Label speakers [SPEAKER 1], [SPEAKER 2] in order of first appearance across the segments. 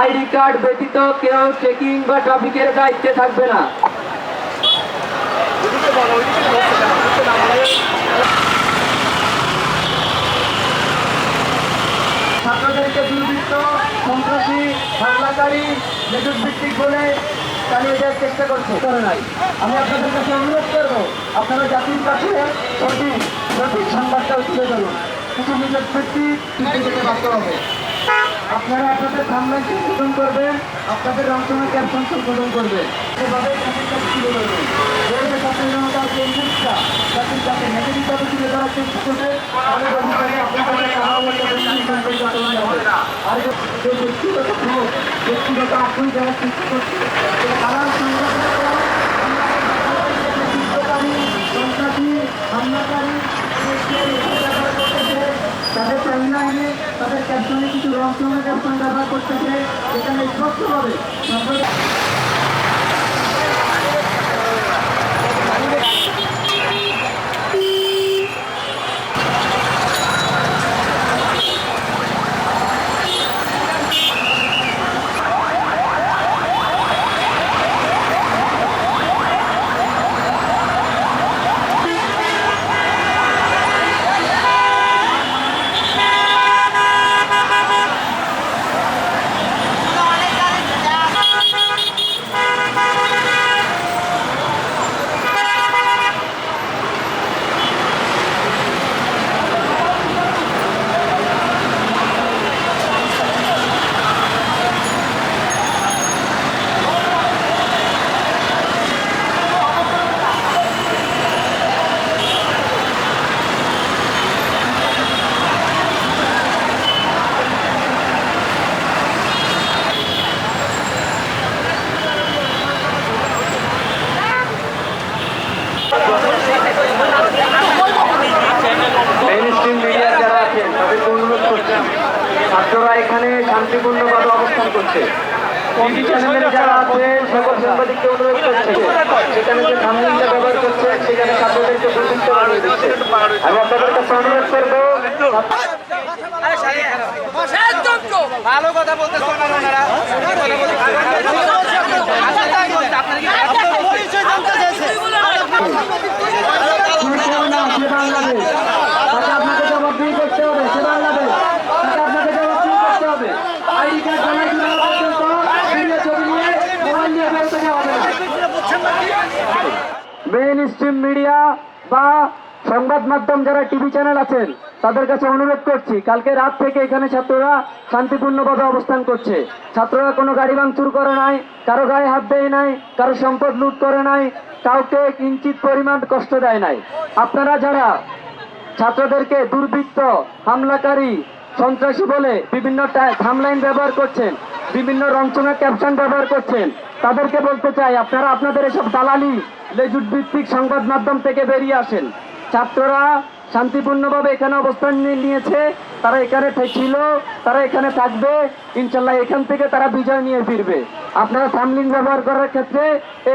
[SPEAKER 1] ID card ব্যতীত কেউ checking বা ট্রাফিকের দায়িত্বে থাকবে না। ছাত্রদেরকে দুর্বৃত্ত, সন্ত্রাসী, হামলাকারী ভিত্তিক বলে চালিয়ে দেওয়ার চেষ্টা করছে। করে নাই আমি আপনাদের কাছে অনুরোধ করব, আপনারা জাতির কাছে সঠিক সঠিক সংবাদটা তুলে ধরুন। কিছু নিজের কিন্তু যেতে বাধ্য হবে। আপনারা আপনাদের সামনে সংশোধন করবেন আপনাদের রংসনা ক্যাপশন সংশোধন করবেন সেভাবে যে চেষ্টা আর ব্যক্তিগত ক্ষোভ, ব্যক্তিগত যারা সৃষ্টি করছে তারা সংগঠনের চিত্রকারী, সন্ত্রাসী, হামলাকারী, তাদের টাইমলাইনে তাদের ক্যাপশনে কিছু রং সঙ্গে ক্যাপশন ব্যবহার করতেছে এখানে স্পষ্টভাবে ছাত্ররা এখানে শান্তিপূর্ণভাবে অবস্থান করছে। টিভি চ্যানেলের যারা আছে সকল সাংবাদিককে অনুরোধ করছে সেখানে যে থামলিনটা ব্যবহার করছে সেখানে ছাত্রদেরকে প্রযুক্ত বানিয়ে দিচ্ছে। আমি আপনাদের কাছে অনুরোধ করব
[SPEAKER 2] ভালো কথা বলতে শোনার ওনারা
[SPEAKER 1] না সে বাংলাদেশ তাকে আপনাকে জবাবদিহি করতে হবে সে বাংলাদেশ তাকে আপনাকে জবাবদিহি করতে হবে আইডি কার্ড জমা দিলে পর্যন্ত ভিডিও ছবি নিয়ে মোবাইল নিয়ে বের থেকে হবে না মেইন স্ট্রিম মিডিয়া বা সংবাদ মাধ্যম যারা টিভি চ্যানেল আছেন, তাদের কাছে অনুরোধ করছি, কালকে রাত থেকে এখানে ছাত্ররা শান্তিপূর্ণভাবে অবস্থান করছে। ছাত্ররা কোনো গাড়ি ভাঙচুর করে নাই, কারও গায়ে হাত দেয় নাই, কারও সম্পদ লুট করে নাই, কাউকে কিঞ্চিত পরিমাণ কষ্ট দেয় নাই। আপনারা যারা ছাত্রদেরকে দুর্বৃত্ত, হামলাকারী, সন্ত্রাসী বলে বিভিন্ন থামলাইন ব্যবহার করছেন, বিভিন্ন রংচঙা ক্যাপশন ব্যবহার করছেন তাদেরকে বলতে চাই, আপনারা আপনাদের এসব দালালি লেজুট ভিত্তিক সংবাদ মাধ্যম থেকে বেরিয়ে আসেন। ছাত্ররা শান্তিপূর্ণভাবে এখানে অবস্থান নিয়েছে, তারা এখানে ছিল, তারা এখানে থাকবে, ইনশাল্লাহ এখান থেকে তারা বিজয় নিয়ে ফিরবে। আপনারা থামলিন ব্যবহার করার ক্ষেত্রে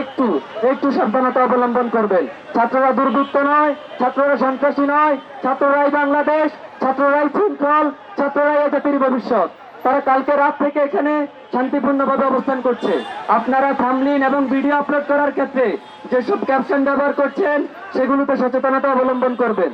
[SPEAKER 1] একটু একটু সাবধানতা অবলম্বন করবেন। ছাত্ররা দুর্বৃত্ত নয়, ছাত্ররা সন্ত্রাসী নয়, ছাত্ররাই বাংলাদেশ, ছাত্ররাই শৃঙ্খল, ছাত্ররাই জাতির ভবিষ্যৎ। তারা কালকে রাত থেকে এখানে শান্তিপূর্ণভাবে অবস্থান করছে। আপনারা থামলিন এবং ভিডিও আপলোড করার ক্ষেত্রে যেসব ক্যাপশন ব্যবহার করছেন, সেগুলোতে সচেতনতা অবলম্বন করবেন।